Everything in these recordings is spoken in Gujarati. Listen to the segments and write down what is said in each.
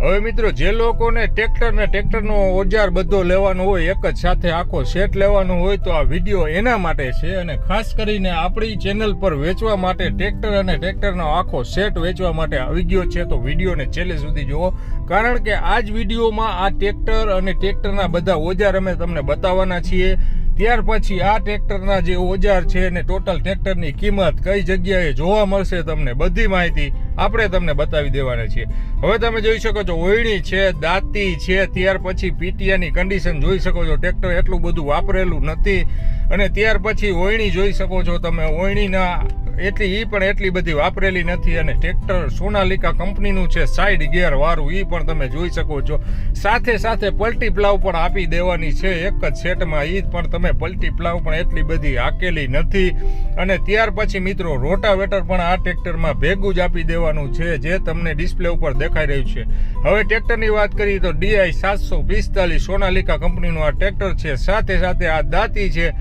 હવે મિત્રો, જે લોકોને ટ્રેક્ટર ને ટ્રેક્ટરનો ઓજાર બધો લેવાનો હોય, એક જ સાથે આખો સેટ લેવાનો હોય, તો આ વીડિયો એના માટે છે અને ખાસ કરીને આપણી ચેનલ પર વેચવા માટે ટ્રેક્ટર અને ટ્રેક્ટરનો આખો સેટ વેચવા માટે આવી ગયો છે. તો વિડીયોને છેલ્લે સુધી જુઓ, કારણ કે આ જ વિડીયોમાં આ ટ્રેક્ટર અને ટ્રેક્ટરના બધા ઓજાર અમે તમને બતાવવાના છીએ. ત્યાર પછી આ ટ્રેક્ટરના જે ઓજાર છે ને ટોટલ ટ્રેક્ટરની કિંમત કઈ જગ્યાએ જોવા મળશે તમને બધી માહિતી આપણે તમને બતાવી દેવાના છીએ. હવે તમે જોઈ શકો છો, ઓયણી છે, દાંતી છે, ત્યાર પછી પીટીઆની કન્ડિશન જોઈ શકો છો, ટ્રેક્ટર એટલું બધું વાપરેલું નથી. અને ત્યાર પછી ઓયણી જોઈ શકો છો તમે, ઓયણીના એટલી એ પણ એટલી બધી વાપરેલી નથી અને ટ્રેક્ટર સોનાલિકા કંપનીનું છે સાઈડ ગિયર વાળું એ પણ તમે જોઈ શકો છો. સાથે સાથે પલટી પ્લાવ પણ આપી દેવાની છે, એક જ સેટમાં એ પણ તમે પલટી પ્લાવ પણ એટલી બધી હાકેલી નથી. અને ત્યાર પછી મિત્રો, રોટાવેટર પણ આ ટ્રેક્ટરમાં ભેગું જ આપી દેવાનું છે, જે તમને ડિસ્પ્લે ઉપર દેખાઈ રહ્યું છે. હવે ટ્રેક્ટરની વાત કરીએ તો ડીઆઈ સાતસો પિસ્તાલીસ સોનાલિકા કંપનીનું આ ટ્રેક્ટર છે, સાથે સાથે આ દાંતી છે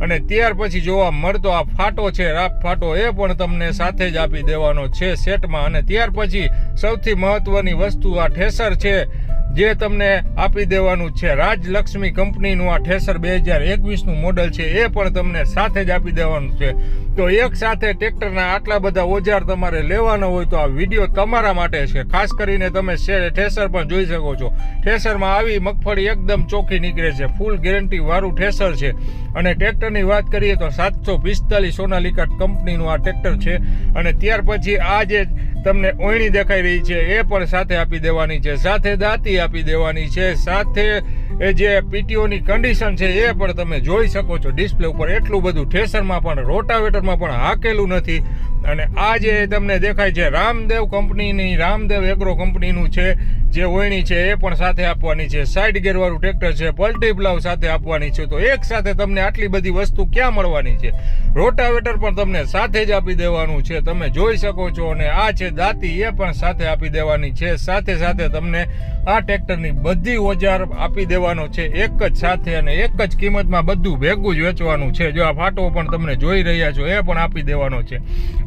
અને ત્યાર પછી જોવા મળતો આ ફાટો છે રાપ ફાટો એ પણ તમને સાથે જ આપી દેવાનો છે સેટમાં. અને ત્યાર પછી સૌથી મહત્વની વસ્તુ આ ઠેસર છે જે તમને આપી દેવાનું છે. રાજલક્ષ્મી કંપનીનું આ ઠેસર બે હજાર એકવીસનું મોડલ છે, એ પણ તમને સાથે જ આપી દેવાનું છે. તો એક સાથે ટ્રેક્ટરના આટલા બધા ઓજાર તમારે લેવાના હોય તો આ વીડિયો તમારા માટે છે. ખાસ કરીને તમે ઠેસર પણ જોઈ શકો છો. ઠેસરમાં આવી મગફળી એકદમ ચોખ્ખી નીકળે છે. ફૂલ ગેરંટી વાળું ઠેસર છે. અને ટ્રેક્ટરની વાત કરીએ તો સાતસો પિસ્તાલીસ સોનાલિકા કંપનીનું આ ટ્રેક્ટર છે. અને ત્યાર પછી આ જે તમને ઓયણી દેખાઈ રહી છે, એ પણ સાથે આપી દેવાની છે, સાથે દાંતી આપી દેવાની છે, સાથે એ જે પીટીઓની કન્ડિશન છે, એ પણ તમે જોઈ શકો છો. ડિસ્પ્લે ઉપર એટલું બધું ઠેસરમાં પણ રોટાવેટરમાં પણ હાકેલું નથી. અને આ જે તમને દેખાય છે, રામદેવ કંપનીની, રામદેવ એગ્રો કંપનીનું છે, જે ઓયણી છે, એ પણ સાથે આપવાની છે. સાઈડ ગેરવાળું ટ્રેક્ટર છે, પલ્ટી પ્લાવ સાથે આપવાની છે. તો એક સાથે તમને આટલી બધી વસ્તુ ક્યાં મળવાની છે? રોટાવેટર પણ તમને સાથે જ આપી દેવાનું છે. તમે જોઈ શકો છો અને આ છે દાંતી, એ પણ સાથે આપી દેવાની છે. સાથે સાથે તમને આ ટ્રેક્ટરની બધી ઓજાર આપી દેવાનો છે. એક જ સાથે અને એક જ કિંમતમાં બધું ભેગું જ વેચવાનું છે. જો આ ફાટો પણ તમને જોઈ રહ્યા છો, એ પણ આપી દેવાનો છે.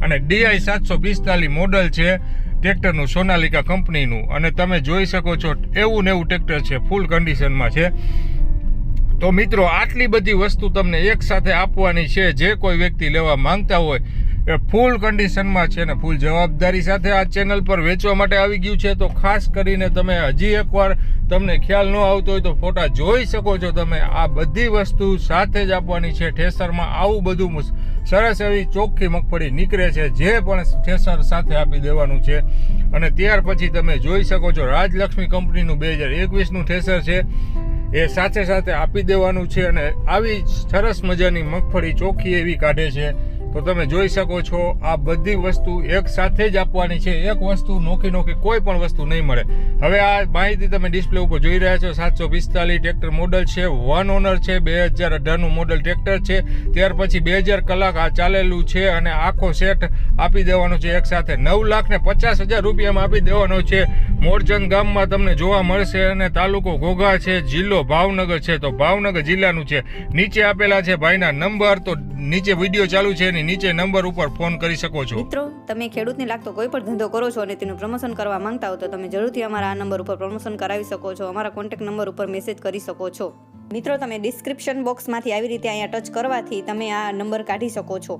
અને ડીઆઈ સાતસો પિસ્તાલીસ મોડલ છે ટ્રેક્ટરનું સોનાલિકા કંપનીનું. અને તમે જોઈ શકો છો, એવું ને એવું ટ્રેક્ટર છે ફૂલ કન્ડિશનમાં છે. તો મિત્રો, આટલી બધી વસ્તુ તમને એક સાથે આપવાની છે. જે કોઈ વ્યક્તિ લેવા માંગતા હોય એ ફૂલ કન્ડિશનમાં છે ને ફૂલ જવાબદારી સાથે આ ચેનલ પર વેચવા માટે આવી ગયું છે. તો ખાસ કરીને તમે હજી એકવાર તમને ખ્યાલ ન આવતો હોય તો ફોટા જોઈ શકો છો તમે. આ બધી વસ્તુ સાથે જ આપવાની છે. ઠેસરમાં આવું બધું સરસ એવી ચોખ્ખી મગફળી નીકળે છે, જે પણ ઠેસર સાથે આપી દેવાનું છે. અને ત્યાર પછી તમે જોઈ શકો છો રાજલક્ષ્મી કંપનીનું બે હજાર એકવીસનું ઠેસર છે. એ સાથે સાથે આપી દેવાનું છે અને આવી સરસ મજાની મગફળી ચોખ્ખી એવી કાઢે છે. તો તમે જોઈ શકો છો, આ બધી વસ્તુ એક સાથે જ આપવાની છે. એક વસ્તુ નોખી નોખી કોઈ પણ વસ્તુ નહીં મળે. હવે આ માહિતી તમે ડિસ્પ્લે ઉપર જોઈ રહ્યા છો. સાતસો પિસ્તાલીસ ટ્રેક્ટર મોડલ છે, વન ઓનર છે, બે હજાર અઢારનું મોડલ ટ્રેક્ટર છે. ત્યાર પછી બે હજાર કલાક આ ચાલેલું છે અને આખો સેટ આપી દેવાનો છે એક સાથે. નવ લાખ ને પચાસ હજાર રૂપિયામાં આપી દેવાનો છે. મોરચંદ ગામમાં તમને જોવા મળશે અને તાલુકો ઘોઘા છે, જિલ્લો ભાવનગર છે. તો ભાવનગર જિલ્લાનું છે. નીચે આપેલા છે ભાઈના નંબર. તો નીચે વીડિયો ચાલુ છે એની નીચે નંબર ઉપર ફોન કરી શકો છો. મિત્રો, તમે ખેડૂતને લાગતો કોઈ પણ ધંધો કરો છો અને તેનું પ્રમોશન કરવા માંગતા હો તો તમે જરૂરથી અમારા આ નંબર ઉપર પ્રમોશન કરાવી શકો છો. અમારા કોન્ટેક્ટ નંબર ઉપર મેસેજ કરી શકો છો. મિત્રો, તમે ડિસ્ક્રિપ્શન બોક્સમાંથી આવી રીતે અહીંયા ટચ કરવાથી તમે આ નંબર કાઢી શકો છો.